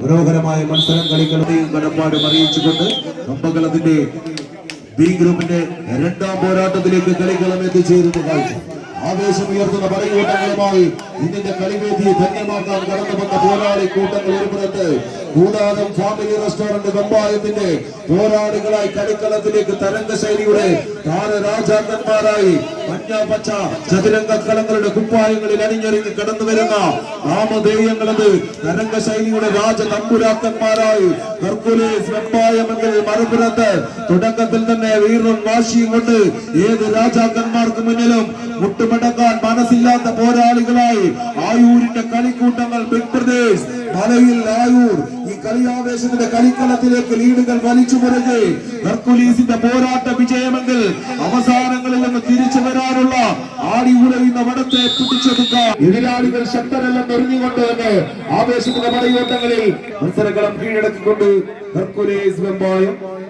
മനോഹരമായ മത്സരം കളികളെയും കടപ്പാടും അറിയിച്ചുകൊണ്ട് കമ്പകളത്തിന്റെ ബി ഗ്രൂപ്പിന്റെ രണ്ടാം പോരാട്ടത്തിലേക്ക് കളിക്കളം എത്തിച്ചേരുന്ന. കാഴ്ച ആവേശമുയർത്തുന്ന പടയോട്ടങ്ങളുമായി ഇന്നിന്റെ കളിവേദിയെ ധന്യമാക്കാൻ കടന്നു വന്ന പോരാളി കൂട്ടങ്ങൾ ഒരു പുറത്ത്. കൂടാരം ഫാമിലി റെസ്റ്റോറന്റ് വെമ്പായത്തിന്റെ പോരാളികളായി കളിക്കളത്തിലേക്ക് തരംഗ ശൈലിയുടെ താരരാജാക്കന്മാരായി മഞ്ഞ പച്ച ചതുരംഗ കളങ്ങളുടെ കുപ്പായങ്ങളിൽ അണിഞ്ഞൊരുങ്ങി കടന്നു വരുന്ന നാമധേയങ്ങളത് തരംഗ ശൈലിയുടെ രാജ തമ്പുരാക്കന്മാരായി മറുപുറത്ത് തുടക്കത്തിൽ തന്നെ വീറും വാശിയും കൊണ്ട് ഏത് രാജാക്കന്മാർക്ക് മുന്നിലും മുട്ടുമടക്കാൻ മനസ്സില്ലാത്ത ആയൂരിന്റെ കളിക്കൂട്ടങ്ങൾ ബിഗ് മലയിൽ ആയൂർ. ഈ കളിയാവേശത്തിന്റെ കളിക്കളത്തിലേക്ക് ലീഡുകൾ വലിച്ചു പുറകെ ഹെർക്കുലീസിന്റെ പോരാട്ട വിജയമെങ്കിൽ അവസാനങ്ങളിൽ നിന്ന് തിരിച്ചു വരാനുള്ള ആടി ഉടയുന്ന വടത്തെ പിടിച്ചെടുക്കാം എതിരാളികൾ ശക്തരല്ലെന്ന് എറിഞ്ഞുകൊണ്ട് തന്നെ ആവേശത്തിന്റെ പടയോട്ടങ്ങളിൽ മത്സരങ്ങളും കീഴടക്കിക്കൊണ്ട് ഹെർക്കുലീസ് വെമ്പായം